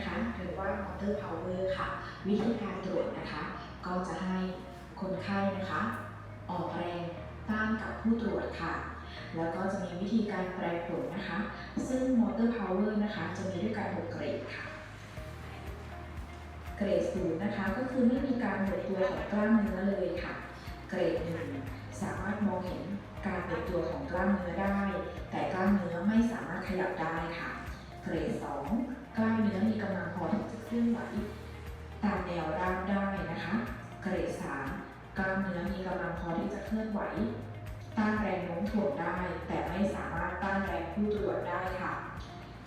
นะคะหรือว่า motor power ค่ะ วิธีการตรวจนะคะ ก็จะให้คนไข้นะคะ ออกแรงต้านกับผู้ตรวจค่ะ แล้วก็จะมีวิธีการแปลผลนะคะ ซึ่ง motor power นะคะจะมีด้วยกัน6เกรดค่ะ เกรดศูนย์นะคะก็คือไม่มีการหดตัวของกล้ามเนื้อเลยค่ะ เกรดหนึ่งสามารถมองเห็นการหดตัวของกล้ามเนื้อได้ แต่กล้ามเนื้อไม่สามารถขยับได้ค่ะ เกรดสอง ล้ามเนื้อมีกำลังพอที่จะเคลื่อนไหวตามแนวรางได้นะคะ เกรดสามกล้ามเนื้อมีกำลังพอที่จะเคลื่อนไหว ต้านแรงโน้มถ่วงได้ แต่ไม่สามารถต้านแรงผู้ตรวจได้ค่ะ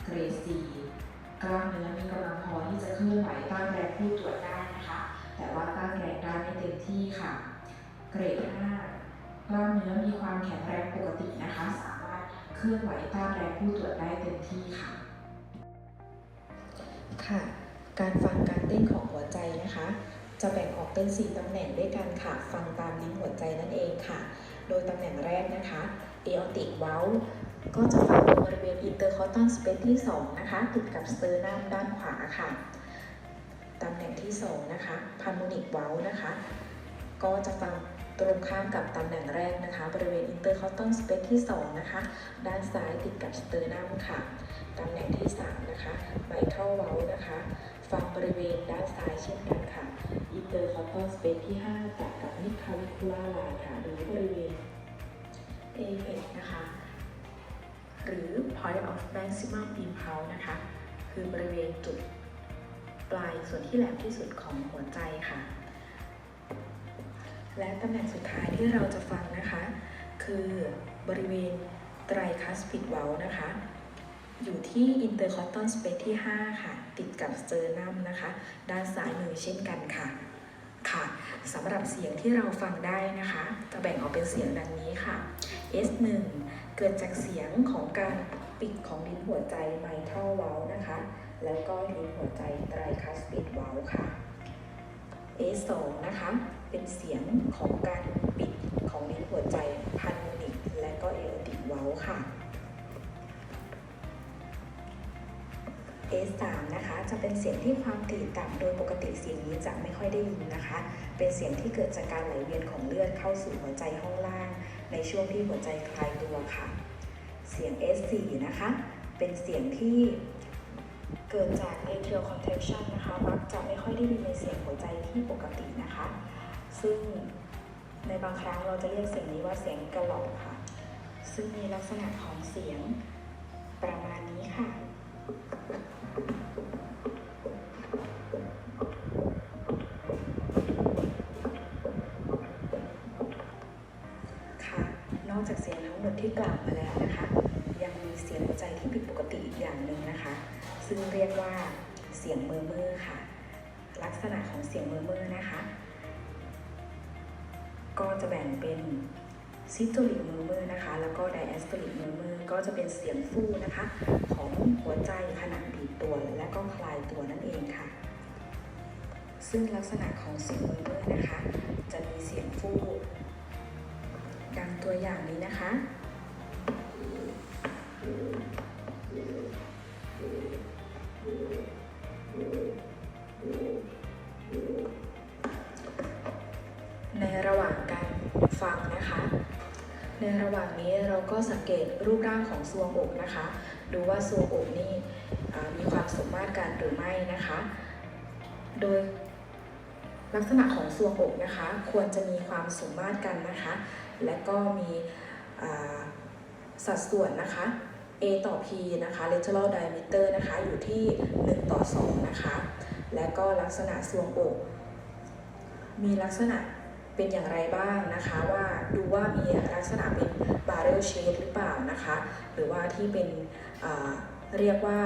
เกรดสี่กล้ามเนื้อมีกำลังพอที่จะเคลื่อนไหวต้านแรงผู้ตรวจได้นะคะ แต่ว่าต้านแรงได้ไม่เต็มที่ค่ะ เกรดห้ากล้ามเนื้อมีความแข็งแรงปกตินะคะ สามารถเคลื่อนไหวต้านแรงผู้ตรวจได้เต็มที่ค่ะ ค่ะ การฟังการเต้นของหัวใจนะคะ จะแบ่งออกเป็น 4ตำแหน่งด้วยกันค่ะ ฟังตามนิ้วหัวใจนั่นเองค่ะ โดยตำแหน่งแรกนะคะ aortic valve ก็จะฟังตรงบริเวณ intercostal space ที่ 2 นะคะ ติดกับ sternum ด้านขวาค่ะ ตำแหน่งที่ 2 นะคะ pulmonic valve นะคะ ก็จะฟังตรงข้ามกับตำแหน่งแรกนะคะ บริเวณ intercostal space ที่ 2 นะคะ ด้านซ้ายติดกับ sternum ค่ะ ตำแหน่งที่ 3 นะคะ mitral valve นะคะฟังบริเวณด้านซ้ายเช่นกันค่ะ intercostal space ที่ 5 ตัดกับ mid clavicular line ค่ะหรือบริเวณ apex นะคะ หรือ point of maximum impulse นะคะ คือบริเวณจุดปลายส่วนที่แหลมที่สุดของหัวใจค่ะ และตำแหน่งสุดท้ายที่เราจะฟังนะคะ คือบริเวณไตรคัสปิดเวลนะคะ อยู่ที่ intercostal space ที่ 5 ค่ะ ติดกับ sternum นะคะ ด้านซ้ายมือเช่นกันค่ะ ค่ะสำหรับเสียงที่เราฟังได้นะคะ จะแบ่งออกเป็นเสียงดังนี้ค่ะ S1 เกิดจากเสียงของการปิดของลิ้นหัวใจ mitral valve นะคะ แล้วก็ลิ้นหัวใจไตรคัสปิด valve ค่ะ A2 นะคะ เป็นเสียงของการปิดของลิ้นหัวใจ A3 นะคะ จะเป็นเสียงที่ความถี่ต่ำโดยปกติเสียงนี้จะไม่ค่อยได้ยินนะคะ เป็นเสียงที่เกิดจากการไหลเวียนของเลือดเข้าสู่หัวใจห้องล่าง ในช่วงที่หัวใจคลายตัวค่ะ เสียง S4 นะคะ เป็นเสียงที่เกิดจาก atrial contraction นะคะ มักจะไม่ค่อยได้ยินในเสียงหัวใจที่ปกตินะคะ ซึ่งในบางครั้งเราจะเรียกเสียงนี้ว่าเสียงกระหล่ำค่ะ ซึ่งมีลักษณะของเสียงประมาณนี้ค่ะ นอกจากเสียงทั้งหมดที่กล่าวมาแล้วนะคะ ยังมีเสียงหัวใจที่ผิดปกติอีกอย่างหนึ่งนะคะ ซึ่งเรียกว่าเสียงเมอร์เมอร์ค่ะ ลักษณะของเสียงเมอร์เมอร์นะคะ ก็จะแบ่งเป็นซิสโตลิกเมอร์เมอร์นะคะ แล้วก็ไดแอสโตลิกเมอร์เมอร์ก็จะเป็นเสียงฟู่นะคะ ของหัวใจขณะบีบตัวและก็คลายตัวนั่นเองค่ะ ซึ่งลักษณะของเสียงเมอร์เมอร์นะคะ จะมีเสียงฟู่ ตัวอย่างนี้นะคะ ในระหว่างการฟังนะคะ ในระหว่างนี้เราก็สังเกตรูปร่างของซวงอกนะคะ ดูว่าซวงอกนี่มีความสมมาตรกันหรือไม่นะคะ โดยลักษณะของซวงอกนะคะ ควรจะมีความสมมาตรกันนะคะ และก็มีสัดส่วนนะคะ A ต่อ P นะคะ lateral diameter นะคะ อยู่ที่ 1 ต่อ 2 นะคะ และก็ลักษณะซวงอก มีลักษณะเป็นอย่างไรบ้างนะคะ ว่าดูว่ามีลักษณะเป็น barrel shape หรือเปล่านะคะ หรือว่าที่เป็นเรียกว่า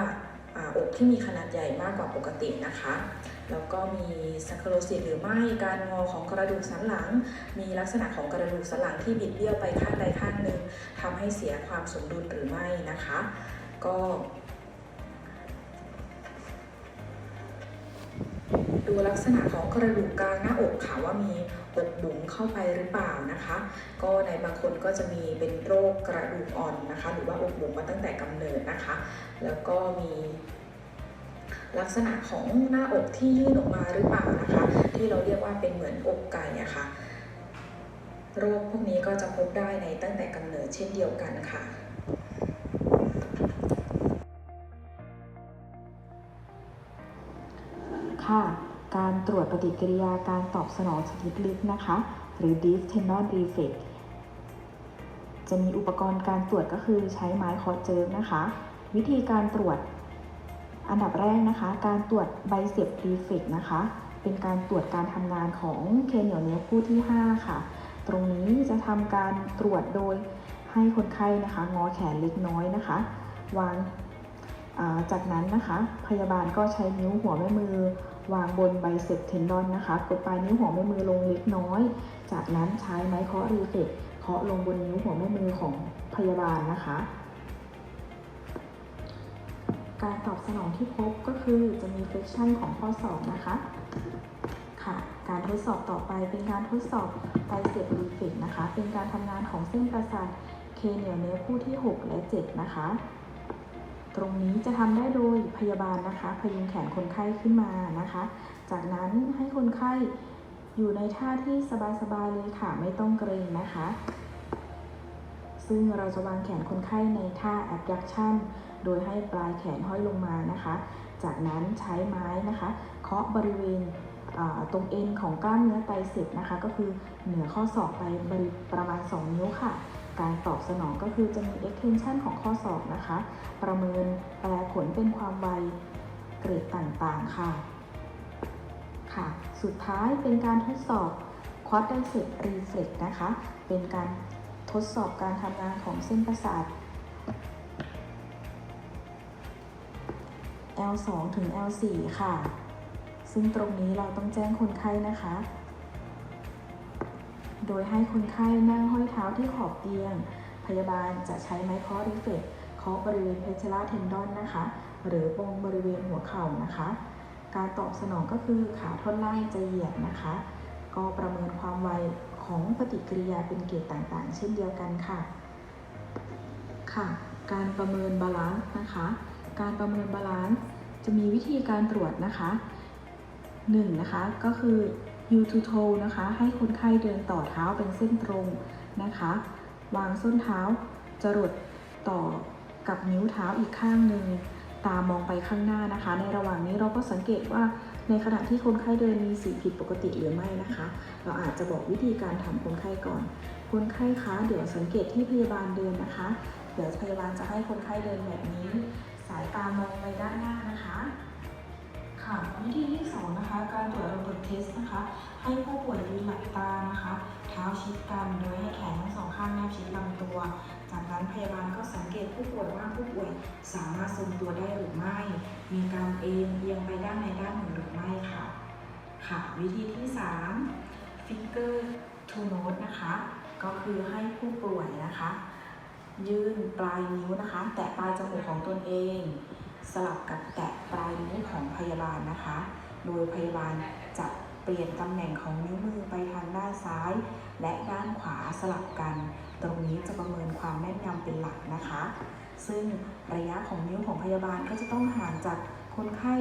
อกที่มีขนาดใหญ่มากกว่าปกตินะคะ แล้วก็มีซัคโครซิสหรือไม่การงอของกระดูกสันหลัง มีลักษณะของกระดูกสันหลังที่บิดเบี้ยวไปข้างใดข้างหนึ่งทำให้เสียความสมดุลหรือไม่นะคะ ก็ดูลักษณะของกระดูกกลางหน้าอกค่ะว่ามี อกบุ๋มเข้าไปหรือเปล่านะคะ ก็ในบางคนก็จะมีเป็นโรคกระดูกอ่อนนะคะ หรือว่าอกบุ๋มมาตั้งแต่กำเนิดนะคะ แล้วก็มีลักษณะของหน้าอกที่ยื่นออกมาหรือเปล่านะคะ ที่เราเรียกว่าเป็นเหมือนอกไก่อะค่ะโรคพวกนี้ก็จะพบได้ในตั้งแต่กำเนิดเช่นเดียวกันค่ะ ค่ะ การตรวจปฏิกิริยาการตอบสนองชนิดลึกนะคะ หรือ deep tendon reflex จะมีอุปกรณ์การตรวจก็คือใช้ไม้คอเจิมนะคะ วิธีการตรวจอันดับแรกนะคะ การตรวจไบเซปรีเฟกนะคะ เป็นการตรวจการทำงานของเคเหนียวเนื้อคู่ที่ 5 ค่ะ ตรงนี้จะทำการตรวจโดยให้คนไข้นะคะ งอแขนเล็กน้อยนะคะ วางจากนั้นนะคะ พยาบาลก็ใช้นิ้วหัวแม่มือ วางบนไบเซปเทนดอนนะคะ กดปลายนิ้วหัวแม่มือลงเล็กน้อย จากนั้นใช้ไม้เคาะรีเฟกเคาะลงบนนิ้วหัวแม่มือของพยาบาลนะคะ การตอบสนองที่พบก็คือจะมี flexion ของข้อศอกนะคะค่ะ การทดสอบต่อไปเป็นการทดสอบไบเซปรีเฟกนะคะ เป็นการทำงานของเส้นประสาทเคเหนียวเนื้อคู่ที่ 6 และ 7 นะคะ ตรงนี้จะทำได้โดยพยาบาลนะคะพยุงแขนคนไข้ขึ้นมานะคะ จากนั้นให้คนไข้อยู่ในท่าที่สบายๆเลยค่ะ ไม่ต้องเกรงนะคะ ซึ่งเราจะวางแขนคนไข้ในท่า abduction โดยให้ปลายแขนห้อยลงมานะคะ จากนั้นใช้ไม้นะคะเคาะบริเวณตรงเอ็นของกล้ามเนื้อไตรเสพนะคะ ก็คือเหนือข้อศอกไปประมาณ 2 นิ้วค่ะ การตอบสนองก็คือจะมี extension ของข้อศอกนะคะ ประเมินแปลผลเป็นความไวเกรดต่างๆค่ะ ค่ะ สุดท้ายเป็นการทดสอบ quadricep reflex นะคะ เป็นการทดสอบการทำงานของเส้นประสาท L2 ถึง L4 ค่ะ ซึ่งตรงนี้เราต้องแจ้งคนไข้นะคะ โดยให้คนไข้นั่งห้อยเท้าที่ขอบเตียง พยาบาลจะใช้ไม้เคาะรีเฟกเคาะบริเวณเพชลาเทนดอนนะคะ หรือตรงบริเวณหัวเข่านะคะ การตอบสนองก็คือขาท่อนล่างจะเหยียดนะคะ ก็ประเมินความไวของปฏิกิริยาเป็นเกรดต่างๆ เช่นเดียวกันค่ะ ค่ะ การประเมินบาลานซ์นะคะ การประเมินบาลานซ์จะมีวิธีการตรวจนะคะหนึ่งนะคะก็คือ U to toe นะคะ ให้คนไข้เดินต่อเท้าเป็นเส้นตรงนะคะ วางส้นเท้าจรดต่อกับนิ้วเท้าอีกข้างหนึ่งตามองไปข้างหน้านะคะ ในระหว่างนี้เราก็สังเกตว่าในขณะที่คนไข้เดินมีสิ่งผิดปกติหรือไม่นะคะ เราอาจจะบอกวิธีการทำคนไข้ก่อน คนไข้คะเดี๋ยวสังเกตที่พยาบาลเดินนะคะ เดี๋ยวพยาบาลจะให้คนไข้เดินแบบนี้ สายตามองไปด้านหน้านะคะ 2นะคะ การตรวจระบบเทสนะคะ ให้ผู้ป่วยยืนหลับตานะคะ เท้าชิดกันโดยให้แขนทั้งสองข้างแนบชิดลำตัว จากนั้นพยาบาลก็สังเกตผู้ป่วยว่าผู้ป่วยสามารถทรงตัวได้หรือไม่ มีการเอ็นเอียงไปด้านในด้านหนึ่งหรือไม่ค่ะ ค่ะ วิธีที่ 3 finger to nose นะคะ ก็คือให้ผู้ป่วยนะคะ ยื่นปลายนิ้วนะคะ แตะปลายจมูกของตนเอง สลับกับแตะปลายนิ้วของพยาบาลนะคะ โดยพยาบาลจะเปลี่ยนตำแหน่งของนิ้วมือไปทางด้านซ้าย และด้านขวาสลับกัน ตรงนี้จะประเมินความแม่นยำเป็นหลักนะคะ ซึ่งระยะของนิ้วของพยาบาลก็จะต้องห่างจากคนไข้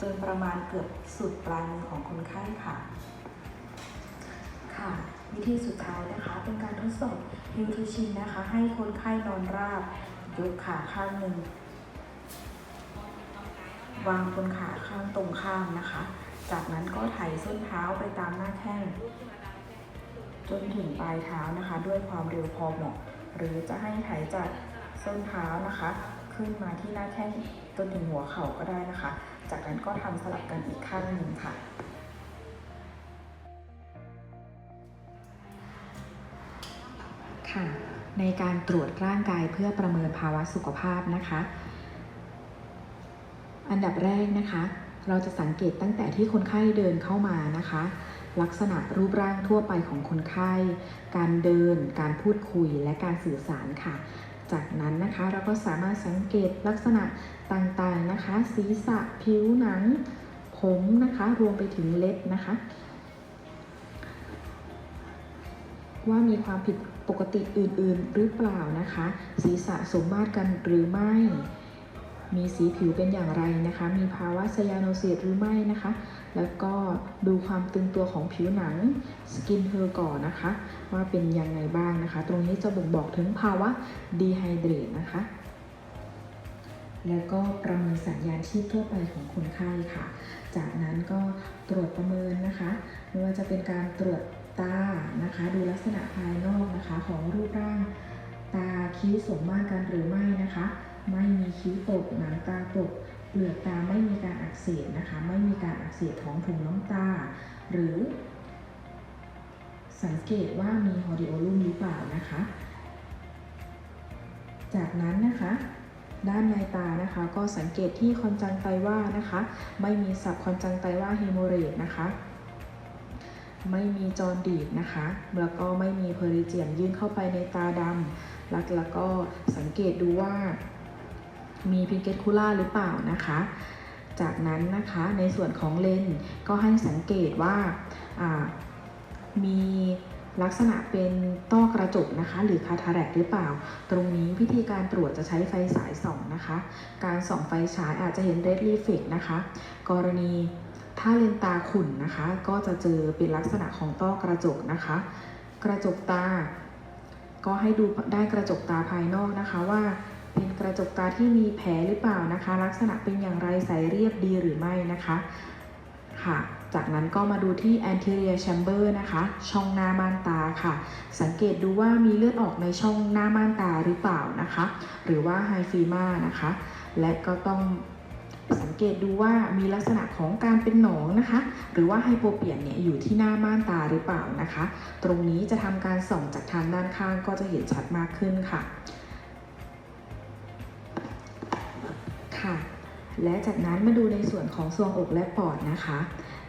จนประมาณเกือบสุดปลายมือของคนไข้ค่ะ ค่ะ วิธีสุดท้ายนะคะเป็นการทดสอบฮิวทูชินนะคะ ให้คนไข้นอนราบยกขาข้างหนึ่ง วางบนขาข้างตรงข้ามนะคะ จากนั้นก็ไถส้นเท้าไปตามหน้าแข้งจนถึงปลายเท้านะคะ ด้วยความเร็วพอเหมาะ หรือจะให้ไถจากส้นเท้านะคะ ขึ้นมาที่หน้าแข้งจนถึงหัวเข่าก็ได้นะคะ จากนั้นก็ทำสลับกันอีกข้างหนึ่งค่ะค่ะ ในการตรวจร่างกายเพื่อประเมินภาวะสุขภาพนะคะ อันดับแรกนะคะ เราจะสังเกตตั้งแต่ที่คนไข้เดินเข้ามานะคะ ลักษณะรูปร่างทั่วไปของคนไข้ การเดิน การพูดคุยและการสื่อสารค่ะ จากนั้นนะคะเราก็สามารถสังเกตลักษณะต่างๆนะคะ ศีรษะผิวหนัง ผมนะคะ รวมไปถึงเล็บนะคะ ว่ามีความผิดปกติอื่นๆหรือเปล่านะคะ ศีรษะสมมาตรกันหรือไม่ มีสีผิวเป็นอย่างไรนะคะ มีภาวะไซยาโนซีดหรือไม่นะคะ แล้วก็ดูความตึงตัวของผิวหนังสกินเ e อร์ก่อนนะคะ ว่าเป็นยังไงบ้างนะคะ ตรงนี้จะบ่งบอกถึงภาวะดีไฮเดรตนะคะ แล้วก็ประเมินสัญญาณชีพทั่วไปของคนไข้ค่ะ จากนั้นก็ตรวจประเมินนะคะ ไม่ว่าจะเป็นการตรวจตานะคะ ดูลักษณะภายนอกนะคะของรูปร่าง ตาคิ้วสมมาตรกันหรือไม่นะคะ ไม่มีคิ้วตกหนังตาตกเปลือกตาไม่มีการอักเสบนะคะ ไม่มีการอักเสบของถุงน้ำตา หรือ สังเกตว่ามีฮอริโอลูมหรือเปล่านะคะ จากนั้นนะคะ ด้านในตานะคะ ก็สังเกตที่คอนจังไตว่านะคะ ไม่มีสับคอนจังไตว่าเฮโมเรดนะคะไม่มีจอร์ดีดนะคะ แล้วก็ไม่มีเพอริเจียมยื่นเข้าไปในตาดำแล้วแล้วก็สังเกตดูว่า มีพิงเกตคูล่าหรือเปล่านะคะ จากนั้นนะคะในส่วนของเลนก็ให้สังเกตว่าามีลักษณะเป็นต้อกระจกนะคะ หรือคาทาแรกหรือเปล่า ตรงนี้วิธีการตรวจจะใช้ไฟฉายส่องนะคะ การส่องไฟฉายอาจจะเห็นเรดรีเฟกนะคะ กรณีถ้าเลนตาขุ่นนะคะ ก็จะเจอเป็นลักษณะของต้อกระจกนะคะ กระจกตา ก็ให้ดูได้กระจกตาภายนอกนะคะว่า เป็นกระจกตาที่มีแผลหรือเปล่านะคะ ลักษณะเป็นอย่างไรใสเรียบดีหรือไม่นะคะค่ะ จากนั้นก็มาดูที่ anterior chamber นะคะ ช่องหน้าม่านตาค่ะ สังเกตดูว่ามีเลือดออกในช่องหน้าม่านตาหรือเปล่านะคะ หรือว่าไฮฟีมานะคะ และก็ต้องสังเกตดูว่ามีลักษณะของการเป็นหนองนะคะ หรือว่าไฮโปเปียนเนี่ยอยู่ที่หน้าม่านตาหรือเปล่านะคะ ตรงนี้จะทำการส่องจากทางด้านข้างก็จะเห็นชัดมากขึ้นค่ะ และจากนั้นมาดูในส่วนของทรวงอกและปอดนะคะ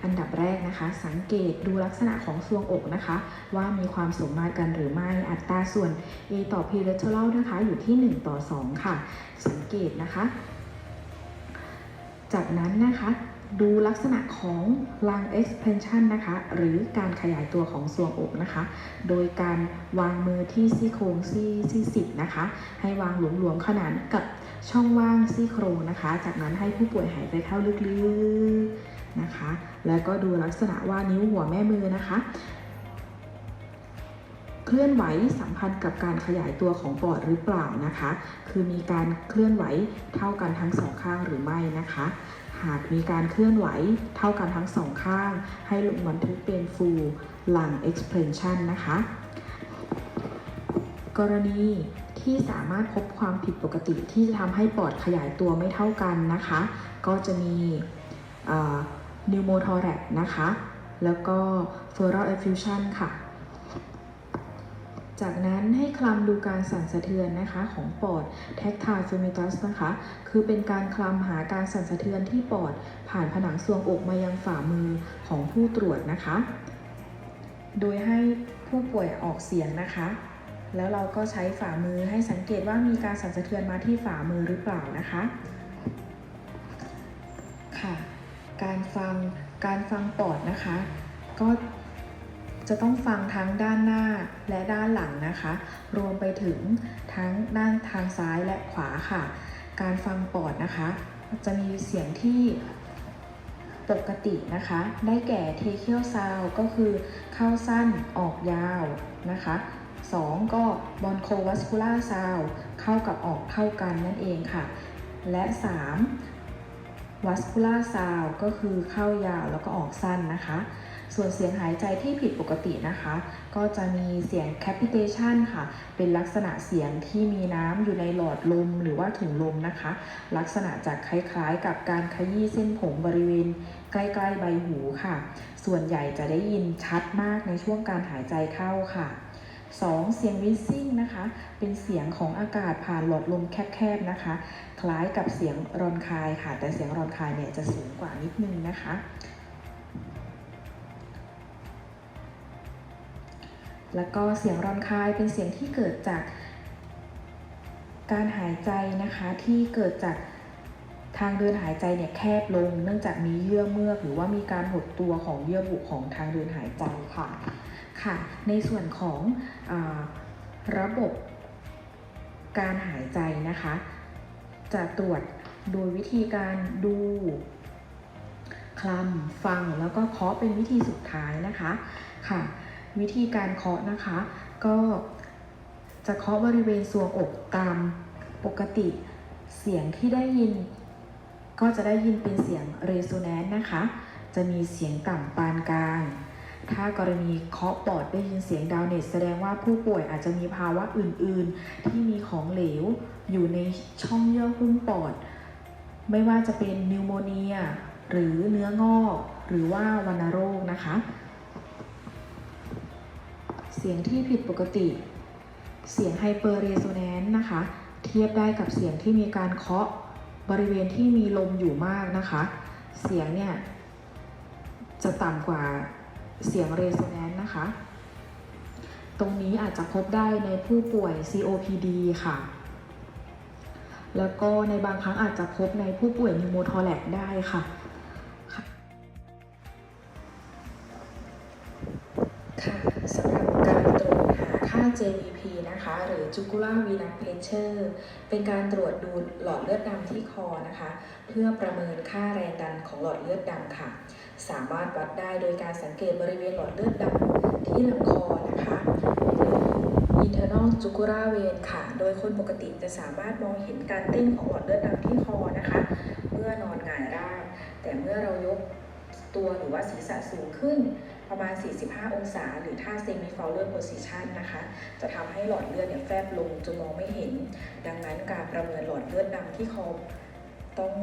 อันดับแรกนะคะ สังเกตดูลักษณะของทรวงอกนะคะ ว่ามีความสมมาตรกันหรือไม่อัตราส่วน A ต่อ P lateral นะคะ อยู่ที่ 1 ต่อ 2 ค่ะ สังเกตนะคะ จากนั้นนะคะดูลักษณะของ lung expansion นะคะ หรือการขยายตัวของทรวงอกนะคะ โดยการวางมือที่ซี่โครงซี่ซี่สิบนะคะ ให้วางหลวมๆขนานกับ ช่องว่างซี่โครงนะคะ จากนั้นให้ผู้ป่วยหายใจเข้าลึกๆนะคะ แล้วก็ดูลักษณะว่านิ้วหัวแม่มือนะคะ เคลื่อนไหวสัมพันธ์กับการขยายตัวของปอดหรือเปล่านะคะ คือมีการเคลื่อนไหวเท่ากันทั้งสองข้างหรือไม่นะคะ หากมีการเคลื่อนไหวเท่ากันทั้งสองข้าง ให้ลงบันทึกเป็น full lung expansion นะคะ กรณีที่สามารถพบความผิดปกติที่จะทำให้ปอดขยายตัวไม่เท่ากันนะคะ ก็จะมีนิวโมทอแรกนะคะ แล้วก็ feral effusion ค่ะ จากนั้นให้คลำดูการสั่นสะเทือนนะคะของปอด tactile femoris นะคะ คือเป็นการคลำหาการสั่นสะเทือนที่ปอดผ่านผนังทรวงอกมายังฝ่ามือของผู้ตรวจนะคะ โดยให้ผู้ป่วยออกเสียงนะคะ แล้วเราก็ใช้ฝ่ามือให้สังเกตว่ามีการสั่นสะเทือนมาที่ฝ่ามือหรือเปล่านะคะ ค่ะ การฟัง การฟังปอดนะคะ ก็จะต้องฟังทั้งด้านหน้าและด้านหลังนะคะ รวมไปถึงทั้งด้านทางซ้ายและขวาค่ะ การฟังปอดนะคะ จะมีเสียงที่ปกตินะคะ ได้แก่ tracheal sound ก็คือเข้าสั้นออกยาวนะคะ 2 ก็ bronchovascular sound เข้ากับออกเท่ากันนั่นเองค่ะ และ3 vascular sound ก็คือเข้ายาวแล้วก็ออกสั้นนะคะ ส่วนเสียงหายใจที่ผิดปกตินะคะ ก็จะมีเสียง capitation ค่ะ เป็นลักษณะเสียงที่มีน้ำอยู่ในหลอดลมหรือว่าถุงลมนะคะ ลักษณะจะคล้ายๆ กับการขยี้เส้นผมบริเวณใกล้ๆใบหูค่ะ ส่วนใหญ่จะได้ยินชัดมากในช่วงการหายใจเข้าค่ะ 2. เสียงวิซิ่งนะคะ เป็นเสียงของอากาศผ่านหลอดลมแคบๆนะคะ คล้ายกับเสียงรอนคายค่ะ แต่เสียงรอนคายเนี่ยจะสูงกว่านิดนึงนะคะ แล้วก็เสียงรอนคายเป็นเสียงที่เกิดจากการหายใจนะคะที่เกิดจากทางเดินหายใจเนี่ยแคบลง เนื่องจากมีเยื่อเมือกหรือว่ามีการหดตัวของเยื่อบุของทางเดินหายใจค่ะ ค่ะ ในส่วนของอระบบการหายใจนะคะ จะตรวจโดยวิธีการดูคลำฟังแล้วก็เคาะเป็นวิธีสุดท้ายนะคะค่ะ วิธีการเคาะนะคะ ก็จะเคาะบริเวณทรวงอกตามปกติเสียงที่ได้ยิน ก็จะได้ยินเป็นเสียงเรโซแนนซ์นะคะ จะมีเสียงต่ำปานกลาง ถ้ากรณีเคาะปอดได้ยินเสียงดาวเนตแสดงว่าผู้ป่วยอาจจะมีภาวะอื่นๆ ที่มีของเหลว อยู่ในช่องเยื่อหุ้มปอด ไม่ว่าจะเป็นนิวโมเนีย หรือเนื้องอก หรือว่าวัณโรคนะคะ เสียงที่ผิดปกติ เสียงไฮเปอร์เรโซแนนซ์นะคะ เทียบได้กับเสียงที่มีการเคาะบริเวณที่มีลมอยู่มากนะคะ เสียงเนี่ยจะต่ำกว่า เสียงเรโซแนนซ์นะคะ ตรงนี้อาจจะพบได้ในผู้ป่วย COPD ค่ะ แล้วก็ในบางครั้งอาจจะพบในผู้ป่วยนิโมทอแลกได้ค่ะค่ะสำหรับการตรวจหาค่า JVP นะคะ หรือ Jugular Venous Pressure เป็นการตรวจดูหลอดเลือดดำที่คอนะคะ เพื่อประเมินค่าแรงดันของหลอดเลือดดำค่ะ สามารถวัดได้โดยการสังเกตบริเวณหลอดเลือดดำที่ลำคอนะคะ internal jugular vein ค่ะ โดยคนปกติจะสามารถมองเห็นการเต้นของหลอดเลือดดำที่คอนะคะ เมื่อนอนหงายราบแต่เมื่อเรายกตัวหรือว่าศีรษะสูงขึ้น ประมาณ 45 องศา หรือท่า semi fowler position นะคะ จะทำให้หลอดเลือดเนี่ยแฟบลงจนมองไม่เห็น ดังนั้นการประเมินหลอดเลือดดำที่คอต้อง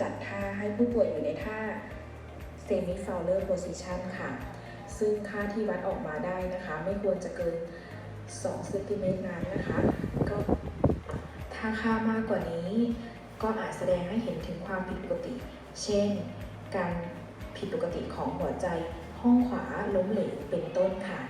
จัดท่าให้ผู้ป่วยอยู่ในท่า semi fowler position ค่ะ ซึ่งค่าที่วัดออกมาได้นะคะ ไม่ควรจะเกิน 2 เซนติเมตรนั้นนะคะ ก็ถ้าค่ามากกว่านี้ ก็อาจแสดงให้เห็นถึงความผิดปกติ เช่น การผิดปกติของหัวใจ ห้องขวาล้มเหลวเป็นต้นค่ะ